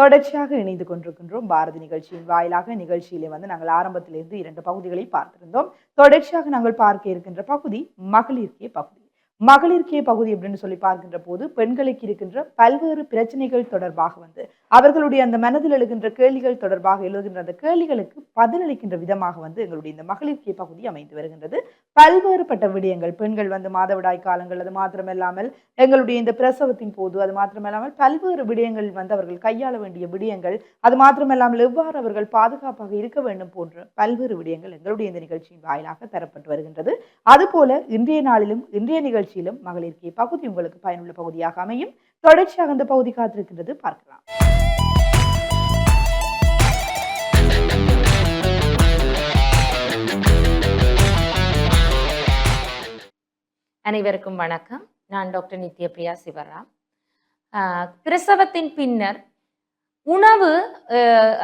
தொடர்ச்சியாக இணைந்து கொண்டிருக்கின்றோம். பாரதி நிகழ்ச்சியின் வாயிலாக நிகழ்ச்சியிலே வந்து நாங்கள் ஆரம்பத்திலிருந்து இரண்டு பகுதிகளை பார்த்திருந்தோம். தொடர்ச்சியாக நாங்கள் பார்க்க இருக்கின்ற பகுதி மகளிர்கே பகுதி. மகளிர்கே பகுதி அப்படின்னு சொல்லி பார்க்கின்ற போது பெண்களுக்கு இருக்கின்ற பல்வேறு பிரச்சனைகள் தொடர்பாக வந்து அவர்களுடைய அந்த மனதில் எழுகின்ற கேள்விகள் தொடர்பாக எழுகின்ற அந்த கேள்விகளுக்கு பதிலளிக்கின்ற விதமாக வந்து எங்களுடைய இந்த மகளிர்கே பகுதி அமைந்து வருகின்றது. பல்வேறுபட்ட விடயங்கள் பெண்கள் வந்து மாதவிடாய் காலங்கள் அது மாத்திரமல்லாமல் எங்களுடைய இந்த பிரசவத்தின் போது அது மாத்திரமல்லாமல் பல்வேறு விடயங்கள் வந்து அவர்கள் கையாள வேண்டிய விடயங்கள் அது மாத்திரமல்லாமல் எவ்வாறு அவர்கள் பாதுகாப்பாக இருக்க வேண்டும் போன்ற பல்வேறு விடயங்கள் எங்களுடைய இந்த நிகழ்ச்சியின் வாயிலாக தரப்பட்டு வருகின்றது. அதுபோல இன்றைய நாளிலும் இன்றைய நிகழ்ச்சியிலும் மகளிருக்கு பகுதி உங்களுக்கு பயனுள்ள பகுதியாக அமையும். தொடர்ச்சியாக அந்த பகுதி காத்திருக்கின்றது. பார்க்கலாம். அனைவருக்கும் வணக்கம். நான் டாக்டர் நித்யபிரியா சிவராம். பிரசவத்தின் பின்னர் உணவு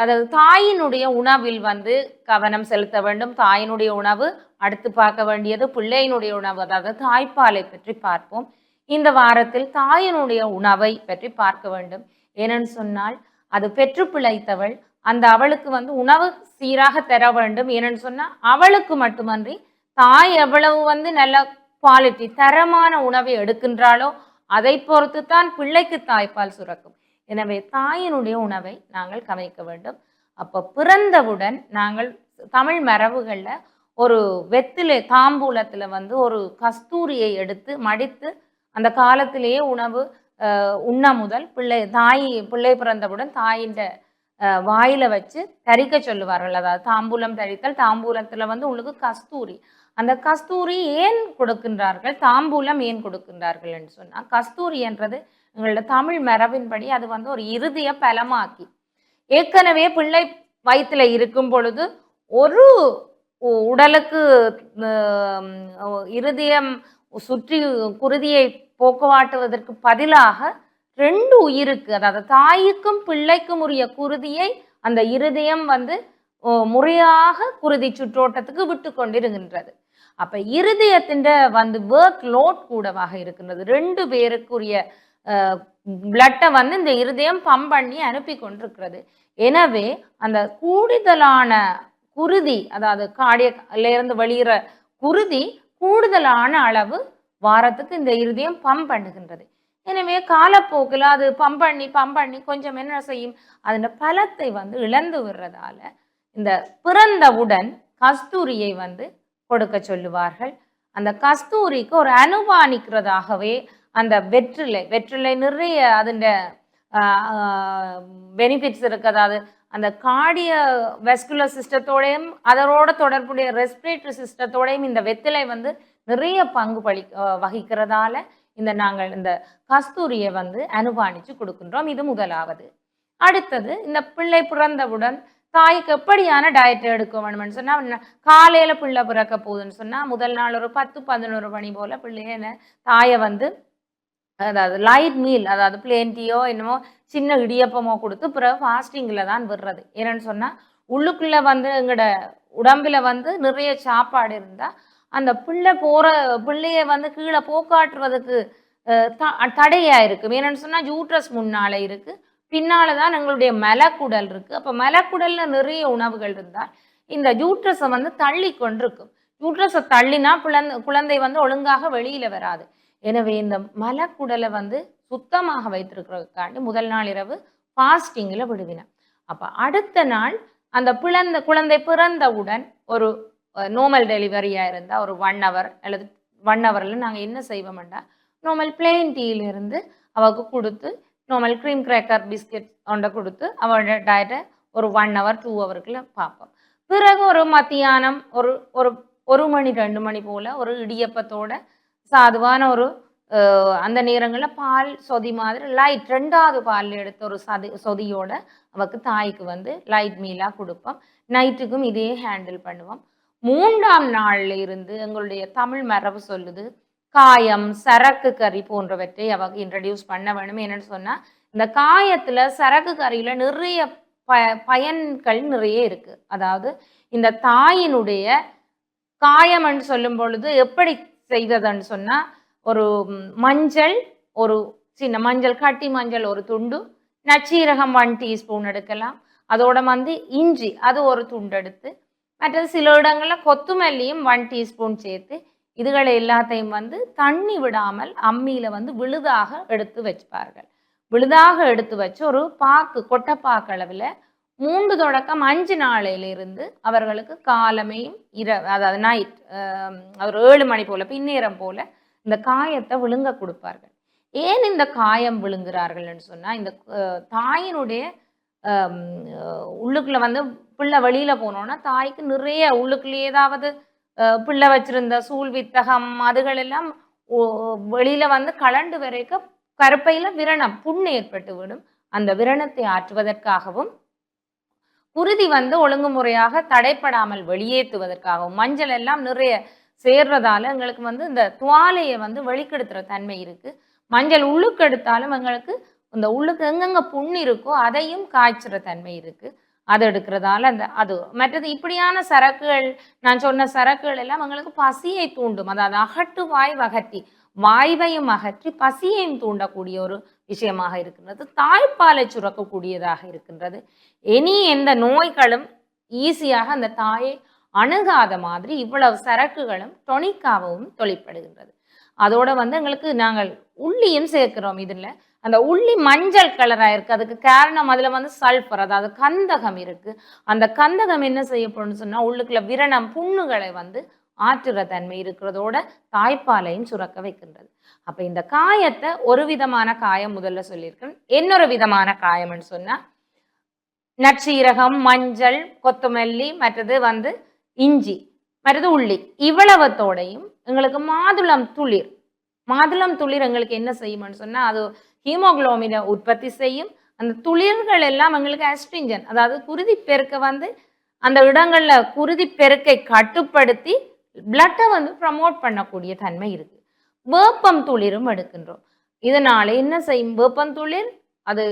அதாவது தாயினுடைய உணவில் வந்து கவனம் செலுத்த வேண்டும். தாயினுடைய உணவு அடுத்து பார்க்க வேண்டியது பிள்ளையினுடைய உணவு அதாவது தாய்ப்பாலை பற்றி பார்ப்போம். இந்த வாரத்தில் தாயினுடைய உணவை பற்றி பார்க்க வேண்டும். ஏனென்னு சொன்னால் அது பெற்று பிழைத்தவள். அந்த அவளுக்கு வந்து உணவு சீராக தர வேண்டும். ஏனென்னு சொன்னால் அவளுக்கு மட்டுமன்றி தாய் எவ்வளவு வந்து நல்ல குவாலிட்டி தரமான உணவை எடுக்கின்றாளோ அதை பொறுத்து தான் பிள்ளைக்கு தாய்ப்பால் சுரக்கும். எனவே தாயினுடைய உணவை நாங்கள் கவனிக்க வேண்டும். அப்போ பிறந்தவுடன் நாங்கள் தமிழ் மரபுகளில் ஒரு வெத்திலை தாம்பூலத்தில் வந்து ஒரு கஸ்தூரியை எடுத்து மடித்து அந்த காலத்திலேயே உணவு உண்ண முதல் பிள்ளை தாய் பிள்ளை பிறந்தவுடன் தாயின் அஹ், வாயில வச்சு தரிக்க சொல்லுவார்கள். அதாவது தாம்பூலம் தரித்தல் தாம்பூலத்தில் வந்து உங்களுக்கு கஸ்தூரி. அந்த கஸ்தூரி ஏன் கொடுக்கின்றார்கள்? தாம்பூலம் ஏன் கொடுக்கின்றார்கள் என்று சொன்னால் கஸ்தூரி என்றது எங்களோட தமிழ் மரபின்படி அது வந்து ஒரு இறுதிய பலமாக்கி. ஏற்கனவே பிள்ளை வயிற்றுல இருக்கும் பொழுது ஒரு உ- உடலுக்கு இருதயம் சுற்றி குருதியை போக்குவாட்டுவதற்கு பதிலாக ரெண்டு உயிருக்கு அதாவது தாய்க்கும் பிள்ளைக்கும் உரிய குருதியை அந்த இருதயம் வந்து முறையாக குருதி சுற்றோட்டத்துக்கு விட்டு கொண்டிருக்கின்றது. அப்ப இருதயத்தின் வந்து ஒர்க் லோட் கூடவாக இருக்கின்றது. ரெண்டு பேருக்குரிய பிளட்டை வந்து இந்த இருதயம் பம்ப் பண்ணி அனுப்பி கொண்டிருக்கிறது. எனவே அந்த கூடுதலான குருதி அதாவது காடியிலேருந்து வெளியிற குருதி கூடுதலான அளவு வாரத்துக்கு இந்த இருதயம் பம்ப் பண்ணுகின்றது. எனவே காலப்போக்கில் அது பம்ப் பண்ணி பம்ப் பண்ணி கொஞ்சம் என்ன செய்யும்? அதன் பலத்தை வந்து இழந்து விடுறதால இந்த பிறந்தவுடன் கஸ்தூரியை வந்து கொடுக்க சொல்லுவார்கள். அந்த கஸ்தூரிக்கு ஒரு அனுமானிக்கிறதாகவே அந்த வெற்றிலை வெற்றிலை நிறைய அதிண்ட பெனிஃபிட்ஸ் இருக்கு. அதாவது அந்த கார்டிய வெஸ்குலர் சிஸ்டத்தோடையும் அதனோட தொடர்புடைய ரெஸ்பிரேட்டரி சிஸ்டத்தோடையும் இந்த வெற்றிலை வந்து நிறைய பங்கு பளி வகிக்கிறதால இந்த நாங்கள் இந்த கஸ்தூரியை வந்து அனுமானிச்சு கொடுக்கின்றோம். இது முதலாவது. அடுத்தது இந்த பிள்ளை பிறந்தவுடன் தாய்க்கு எப்படியான டயட் எடுக்க வேணும்னு சொன்னா காலையில் காலையில பிள்ளை பிறக்க போகுதுன்னு சொன்னா முதல் நாள் ஒரு பத்து பதினோரு மணி போல பிள்ளைய தாயை வந்து அதாவது லைட் மீல் அதாவது பிளேன் டீயோ என்னமோ சின்ன இடியப்பமோ கொடுத்து பிறகு ஃபாஸ்டிங்கில் தான் விடுறது. ஏன்னு சொன்னால் உள்ளுக்குள்ளே வந்து எங்களோட உடம்புல வந்து நிறைய சாப்பாடு இருந்தால் அந்த பிள்ளை போகிற பிள்ளைய வந்து கீழே போக்காட்டுறதுக்கு தடையாக த- தடையா இருக்கும். ஏன்னு சொன்னால் ஜூட்ரஸ் முன்னால் இருக்கு. பின்னால தான் எங்களுடைய மலக்குடல் இருக்கு. அப்போ மலக்குடலில் நிறைய உணவுகள் இருந்தால் இந்த ஜூட்ரஸை வந்து தள்ளி கொண்டிருக்கும். ஜூட்ரஸை தள்ளினா குழந்தை குழந்தை வந்து ஒழுங்காக வெளியில வராது. எனவே இந்த மலக்குடலை வந்து சுத்தமாக வைத்திருக்கிறதுக்காண்டி முதல் நாள் இரவு ஃபாஸ்டிங்கில் விடுவினேன் அப்போ அடுத்த நாள் அந்த பிளந்த குழந்தை பிறந்தவுடன் ஒரு நோமல் டெலிவரியாக இருந்தால் ஒரு ஒன் ஹவர் அல்லது ஒன் ஹவரில் நாங்கள் என்ன செய்வோம்டா? நோமல் பிளெயின் டீயிலிருந்து அவளுக்கு கொடுத்து நோமல் க்ரீம் கிரேக்கர் பிஸ்கெட் ஒன்றை கொடுத்து அவளோட டயட்டை ஒரு ஒன் ஹவர் டூ ஹவருக்குள்ள பார்ப்போம். பிறகு ஒரு மத்தியானம் ஒரு ஒரு ஒரு மணி ரெண்டு மணி போல் ஒரு இடியப்பத்தோட சாதுவான ஒரு அந்த நேரங்களில் பால் சொதி மாதிரி லைட் ரெண்டாவது பால் எடுத்த ஒரு சதி சொதியோட அவக்கு தாய்க்கு வந்து லைட் மீலாக கொடுப்போம். நைட்டுக்கும் இதே ஹேண்டில் பண்ணுவோம். மூன்றாம் நாளில் இருந்து எங்களுடைய தமிழ் மரபு சொல்லுது காயம் சரக்கு கறி போன்றவற்றை அவக்கு இன்ட்ரடியூஸ் பண்ண வேணும். என்னன்னு சொன்னால் இந்த காயத்தில் சரக்கு கறியில் நிறைய ப பயன்கள் நிறைய இருக்குது அதாவது இந்த தாயினுடைய காயம்னு சொல்லும் பொழுது எப்படி செய்ததுன்னு சொன்னா ஒரு மஞ்சள் ஒரு சின்ன மஞ்சள் கட்டி மஞ்சள் ஒரு துண்டு நச்சீரகம் ஒன் டீஸ்பூன் எடுக்கலாம். அதோட வந்து இஞ்சி அது ஒரு துண்டு எடுத்து மற்றது சில இடங்களில் கொத்துமல்லியும் ஒன் டீஸ்பூன் சேர்த்து இதுகளை எல்லாத்தையும் வந்து தண்ணி விடாமல் அம்மியில் வந்து விழுதாக எடுத்து வச்சுப்பார்கள். விழுதாக எடுத்து வச்சு ஒரு பாக்கு கொட்டைப்பாக்கு அளவில் மூன்று தொடக்கம் அஞ்சு நாளையிலிருந்து அவர்களுக்கு காலமையும் இர அதாவது நைட் ஒரு ஏழு மணி போல பின்னேரம் போல இந்த காயத்தை விழுங்க கொடுப்பார்கள். ஏன் இந்த காயம் விழுங்குறார்கள்னு சொன்னா இந்த தாயினுடைய ஹம், உள்ளுக்குள்ள வந்து பிள்ளை வெளியில போனோன்னா தாய்க்கு நிறைய உள்ளுக்குள்ளே ஏதாவது பிள்ளை வச்சிருந்த சூழ் வித்தகம் அதுகள் எல்லாம் வெளியில வந்து கலண்டு வரைக்கும் கருப்பையில விரணம் புண்ணு ஏற்பட்டு விடும் அந்த விரணத்தை ஆற்றுவதற்காகவும் குருதி வந்து ஒழுங்குமுறையாக தடைப்படாமல் வெளியேற்றுவதற்காகவும் மஞ்சள் எல்லாம் நிறைய சேர்றதால எங்களுக்கு வந்து இந்த துவாலையை வந்து வெளிக்கெடுத்துற தன்மை இருக்கு. மஞ்சள் உள்ளுக்கு எடுத்தாலும் எங்களுக்கு இந்த உள்ளுக்கு எங்கெங்க புண் இருக்கோ அதையும் காய்ச்சுற தன்மை இருக்கு. அது எடுக்கிறதால அந்த அது மற்றது இப்படியான சரக்குகள் நான் சொன்ன சரக்குகள் எல்லாம் எங்களுக்கு பசியை தூண்டும். அதாவது அகட்டு வாய் அகற்றி வாய்வையும் அகற்றி பசியையும் தூண்டக்கூடிய ஒரு விஷயமாக இருக்கின்றது. தாய்ப்பாலை சுரக்கக்கூடியதாக இருக்கின்றது. இனி எந்த நோய்களும் ஈஸியாக அந்த தாயை அணுகாத மாதிரி இவ்வளவு சரக்குகளும் டொனிக்காகவும் தொழிற்படுகின்றது. அதோட வந்து எங்களுக்கு நாங்கள் உள்ளியும் சேர்க்கிறோம் இதில். அந்த உள்ளி மஞ்சள் கலராக இருக்கு. அதுக்கு காரணம் அதில் வந்து சல்பர் அதாவது கந்தகம் இருக்கு. அந்த கந்தகம் என்ன செய்யப்படும் சொன்னால் உள்ளுக்குள்ள விரணம் புண்ணுகளை வந்து ஆற்றுற தன்மை இருக்கிறதோட தாய்ப்பாலையும் சுரக்க வைக்கின்றது. அப்ப இந்த காயத்தை ஒரு விதமான காயம் முதல்ல சொல்லியிருக்கேன். இன்னொரு விதமான காயம்னு சொன்னா நற்சீரகம் மஞ்சள் கொத்தமல்லி மற்றது வந்து இஞ்சி மற்றது உள்ளி. இவ்வளவத்தோடையும் எங்களுக்கு மாதுளம் துளிர் மாதுளம் துளிர் எங்களுக்கு என்ன செய்யும்னு சொன்னா அது ஹீமோகுளோமினை உற்பத்தி செய்யும். அந்த துளிர்கள் எல்லாம் எங்களுக்கு அஸ்டிஞ்சன் அதாவது குருதி பெருக்க வந்து அந்த இடங்கள்ல குருதி பெருக்கை கட்டுப்படுத்தி பிளட்டை வந்து ப்ரமோட் பண்ணக்கூடிய தன்மை இருக்கு. வேப்பம் துளிரும் எடுக்கின்றோம். இதனால என்ன செய்யும்? வேப்பம் துளிர் அது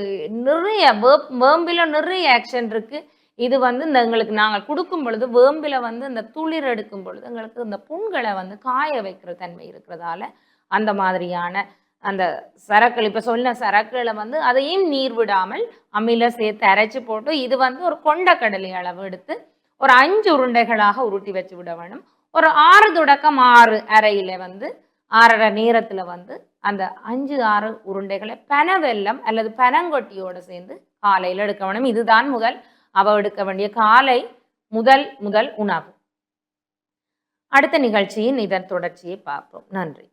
நிறைய வேப் வேம்பில நிறைய ஆக்ஷன் இருக்கு. இது வந்து இந்த எங்களுக்கு நாங்கள் கொடுக்கும் பொழுது வேம்பில வந்து இந்த துளிர் எடுக்கும் பொழுது எங்களுக்கு இந்த புண்களை வந்து காய வைக்கிற தன்மை இருக்கிறதால அந்த மாதிரியான அந்த சரக்குகள் இப்போ சொன்ன சரக்குகளை வந்து அதையும் நீர் விடாமல் அம்மில சேர்த்து அரைச்சி போட்டு இது வந்து ஒரு கொண்டக்கடலை அளவு எடுத்து ஒரு அஞ்சு உருண்டைகளாக உருட்டி வச்சு விட வேணும் ஒரு ஆறு தொடக்கம் ஆறு அறையில வந்து ஆறரை நேரத்தில் வந்து அந்த அஞ்சு ஆறு உருண்டைகளை பன வெல்லம் அல்லது பனங்கொட்டியோடு சேர்ந்து காலையில் எடுக்க வேணும் இதுதான் முதல் அவ எடுக்க வேண்டிய காலை முதல் முதல் உணவு. அடுத்த நிகழ்ச்சியின் இதன் தொடர்ச்சியை பார்ப்போம். நன்றி.